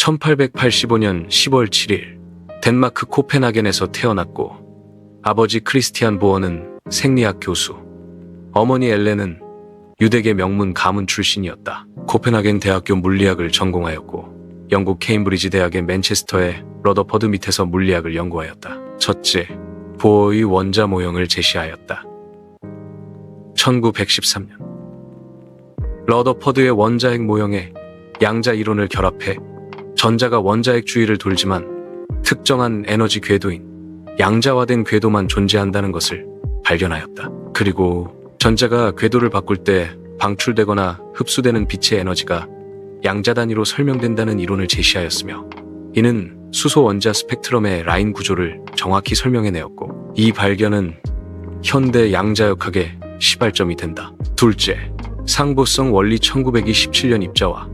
1885년 10월 7일 덴마크 코펜하겐에서 태어났고 아버지 크리스티안 보어는 생리학 교수, 어머니 엘렌은 유대계 명문 가문 출신이었다. 코펜하겐 대학교 물리학을 전공하였고 영국 케임브리지 대학의 맨체스터의 러더퍼드 밑에서 물리학을 연구하였다. 첫째, 보어의 원자 모형을 제시하였다. 1913년 러더퍼드의 원자핵 모형에 양자 이론을 결합해 전자가 원자핵 주위를 돌지만 특정한 에너지 궤도인 양자화된 궤도만 존재한다는 것을 발견하였다. 그리고 전자가 궤도를 바꿀 때 방출되거나 흡수되는 빛의 에너지가 양자 단위로 설명된다는 이론을 제시하였으며 이는 수소 원자 스펙트럼의 라인 구조를 정확히 설명해내었고 이 발견은 현대 양자역학의 시발점이 된다. 둘째, 상보성 원리 1927년 입자와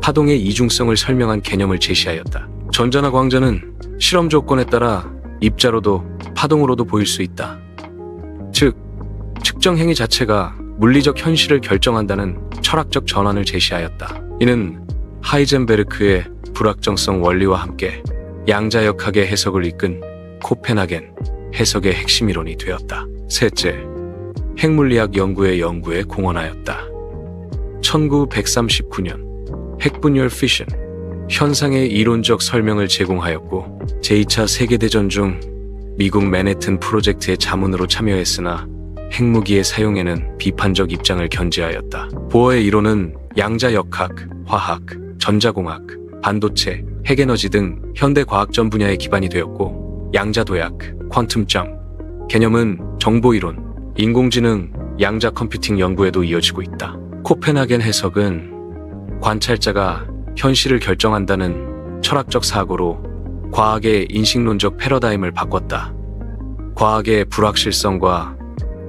파동의 이중성을 설명한 개념을 제시하였다. 전자나 광자는 실험 조건에 따라 입자로도 파동으로도 보일 수 있다. 즉, 측정 행위 자체가 물리적 현실을 결정한다는 철학적 전환을 제시하였다. 이는 하이젠베르크의 불확정성 원리와 함께 양자역학의 해석을 이끈 코펜하겐 해석의 핵심 이론이 되었다. 셋째, 핵물리학 연구의 연구에 공헌하였다. 1939년 핵분열 피션 현상의 이론적 설명을 제공하였고 제2차 세계대전 중 미국 맨해튼 프로젝트의 자문으로 참여했으나 핵무기의 사용에는 비판적 입장을 견지하였다. 보어의 이론은 양자역학, 화학, 전자공학, 반도체, 핵에너지 등 현대 과학전 분야의 기반이 되었고 양자도약, 퀀텀점, 개념은 정보이론, 인공지능, 양자 컴퓨팅 연구에도 이어지고 있다. 코펜하겐 해석은 관찰자가 현실을 결정한다는 철학적 사고로 과학의 인식론적 패러다임을 바꿨다. 과학의 불확실성과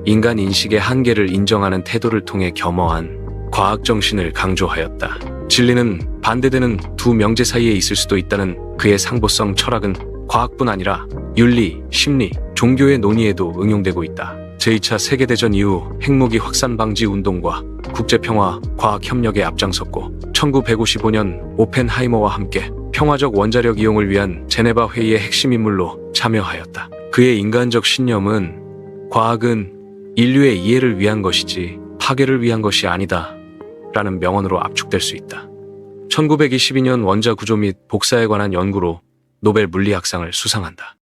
인간 인식의 한계를 인정하는 태도를 통해 겸허한 과학 정신을 강조하였다. 진리는 반대되는 두 명제 사이에 있을 수도 있다는 그의 상보성 철학은 과학뿐 아니라 윤리, 심리, 종교의 논의에도 응용되고 있다. 제2차 세계대전 이후 핵무기 확산 방지 운동과 국제평화 과학 협력에 앞장섰고 1955년 오펜하이머와 함께 평화적 원자력 이용을 위한 제네바 회의의 핵심 인물로 참여하였다. 그의 인간적 신념은 과학은 인류의 이해를 위한 것이지 파괴를 위한 것이 아니다. 라는 명언으로 압축될 수 있다. 1922년 원자 구조 및 복사에 관한 연구로 노벨 물리학상을 수상한다.